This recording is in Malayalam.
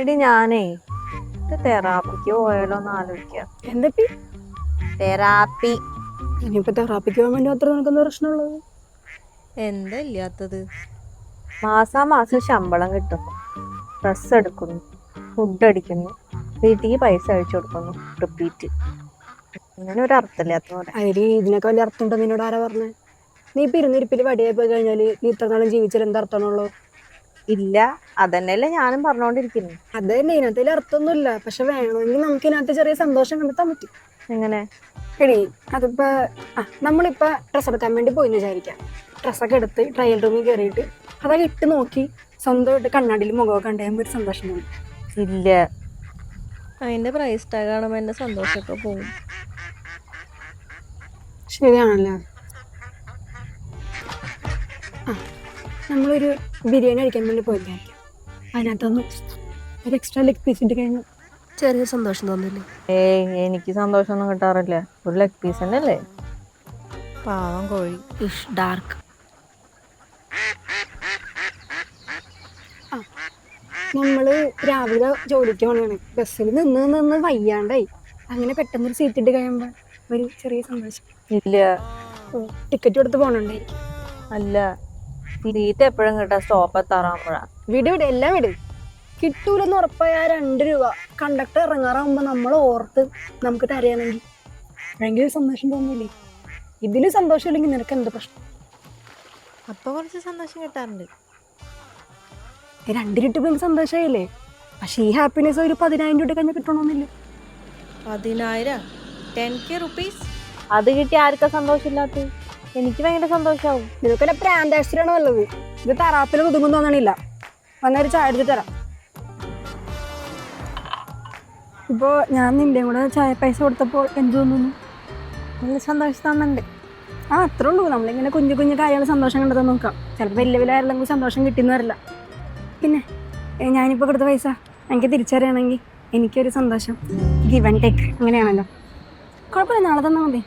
എടി ഞാനേ ഒരു തെറാപ്പിക്ക് പോയാലോ എന്ന് ആലോചിക്കാം. എന്തൊക്കെ തെറാപ്പി. ഇനിയിപ്പോ തെറാപ്പിക്ക് പോകാൻ വേണ്ടി മാത്രം നിനക്കെന്താ പ്രശ്നമുള്ളത്? എന്താ ഇല്ലാത്തത് മാസാ മാസം ശമ്പളം കിട്ടും ഡ്രസ് എടുക്കുന്നു. ഫുഡ് അടിക്കുന്നു. വീട്ടിൽ പൈസ അയച്ചു കൊടുക്കുന്നു. റിപ്പീറ്റ്. അങ്ങനെ ഒരു അർത്ഥമില്ലാത്ത പോലെ. ഇതിനൊക്കെ വലിയ അർത്ഥം ഉണ്ടോ നിന്നോട്? ആരാ പറഞ്ഞേ? നീ ഇപ്പൊ ഇരുന്നിരിപ്പിൽ വടിയായി പോയി കഴിഞ്ഞാൽ നീ ഇത്ര നാളും ജീവിച്ചാൽ എന്താ അർത്ഥമാണുള്ളൂ ഇല്ല അതന്നെയല്ലേ ഞാനും പറഞ്ഞോണ്ടിരിക്കുന്നു. അത് തന്നെ ഇതിനകത്ത് വലിയ അർത്ഥമൊന്നുമില്ല. പക്ഷെ വേണമെങ്കിൽ നമുക്ക് ഇതിനകത്ത് ചെറിയ സന്തോഷം കണ്ടെത്താൻ പറ്റും. എങ്ങനെ? എടി അതിപ്പോ ആ നമ്മളിപ്പോ ഡ്രസ്സ് എടുക്കാൻ വേണ്ടി പോയി വിചാരിക്കാം. ഡ്രസ്സൊക്കെ എടുത്ത് ട്രയൽ റൂമിൽ കയറിയിട്ട് അതൊക്കെ ഇട്ട് നോക്കി സ്വന്തമായിട്ട് കണ്ണാടിയിൽ മുഖമൊക്കെ ഉണ്ടാകുമ്പോൾ ഒരു സന്തോഷം തോന്നി. ഇല്ല. അതിന്റെ പ്രൈസ് ടാഗ് കാണുമ്പോൾ എന്റെ സന്തോഷമൊക്കെ പോകും. ശരിയാണല്ലോ. നമ്മളൊരു ബിരിയാണി കഴിക്കാൻ വേണ്ടി പോയില്ലായിരിക്കും അതിനകത്തൊന്ന് ഒരു എക്സ്ട്രാ ലെഗ് പീസ് ഇട്ട് കഴിഞ്ഞാൽ ചെറിയ സന്തോഷം തോന്നില്ലേ? ഏയ് എനിക്ക് സന്തോഷമൊന്നും കിട്ടാറില്ല. ഒരു ലെഗ് പീസ് തന്നെ അല്ലേ പാവം കോഴി. ഇഷ് ഡാർക്ക് നമ്മൾ രാവിലെ ജോലിക്ക് പോകണാണ് ബസ്സിൽ നിന്ന് നിന്ന് വയ്യാണ്ടായി. അങ്ങനെ പെട്ടെന്ന് ഒരു സീറ്റ് ഇട്ട് കഴിയുമ്പോൾ ഒരു ചെറിയ സന്തോഷം. ഇല്ല. ടിക്കറ്റ് കൊടുത്ത് പോകണുണ്ടായിരിക്കും അല്ല. സീറ്റ് എപ്പോഴും കിട്ടാ സ്റ്റോപ്പ് എത്താറാകുമ്പോഴാ വിട് വിട് എല്ലാം വിട്. കിട്ടൂലെന്ന് ഉറപ്പായ ആ രണ്ട് രൂപ. കണ്ടക്ടർ ഇറങ്ങാറാകുമ്പോ നമ്മൾ ഓർത്ത് നമുക്ക് തരയാണെങ്കിൽ ഭയങ്കര സന്തോഷം തോന്നില്ലേ ഇതിൽ സന്തോഷമില്ലെങ്കിൽ നിനക്ക് എന്ത് പ്രശ്നം? അപ്പൊ കുറച്ച് സന്തോഷം കിട്ടാറുണ്ട്. രണ്ടിരിട്ട് നമുക്ക് സന്തോഷമായില്ലേ പക്ഷേ ഈ ഹാപ്പിനെസ് ഒരു പതിനായിരം രൂപ കഴിഞ്ഞാൽ കിട്ടണമെന്നില്ല പതിനായിരം? Ten K rupees? അത് കിട്ടി ആർക്കാ സന്തോഷമില്ലാത്ത എനിക്ക് ഭയങ്കര സന്തോഷാവും. നിനക്കൊരു പ്രാന്താശ്രിയാണ് നല്ലത് ഇത് തറാപ്പിൽ ഒതുങ്ങും തോന്നണില്ല. വന്നൊരു ചായ എടുത്ത് തരാം. ഇപ്പോൾ ഞാൻ നിന്റെയും കൂടെ ചായ പൈസ കൊടുത്തപ്പോൾ എന്ത് തോന്നുന്നു? നല്ല സന്തോഷം തന്നുണ്ട് ആ അത്രേ ഉള്ളൂ. നമ്മളിങ്ങനെ കുഞ്ഞു കുഞ്ഞു കാര്യങ്ങൾ സന്തോഷം കണ്ടെത്താൻ നോക്കാം. ചിലപ്പോൾ വലിയ വലിയ സന്തോഷം കിട്ടിയെന്ന് വരില്ല. പിന്നെ ഞാനിപ്പോൾ കൊടുത്ത പൈസ എനിക്ക് തിരിച്ചറിയണമെങ്കിൽ എനിക്കൊരു സന്തോഷം. ഗിവ് ആൻഡ് ടേക്ക് അങ്ങനെയാണല്ലോ. കുഴപ്പമില്ല. നാളെ തന്നാൽ മതി.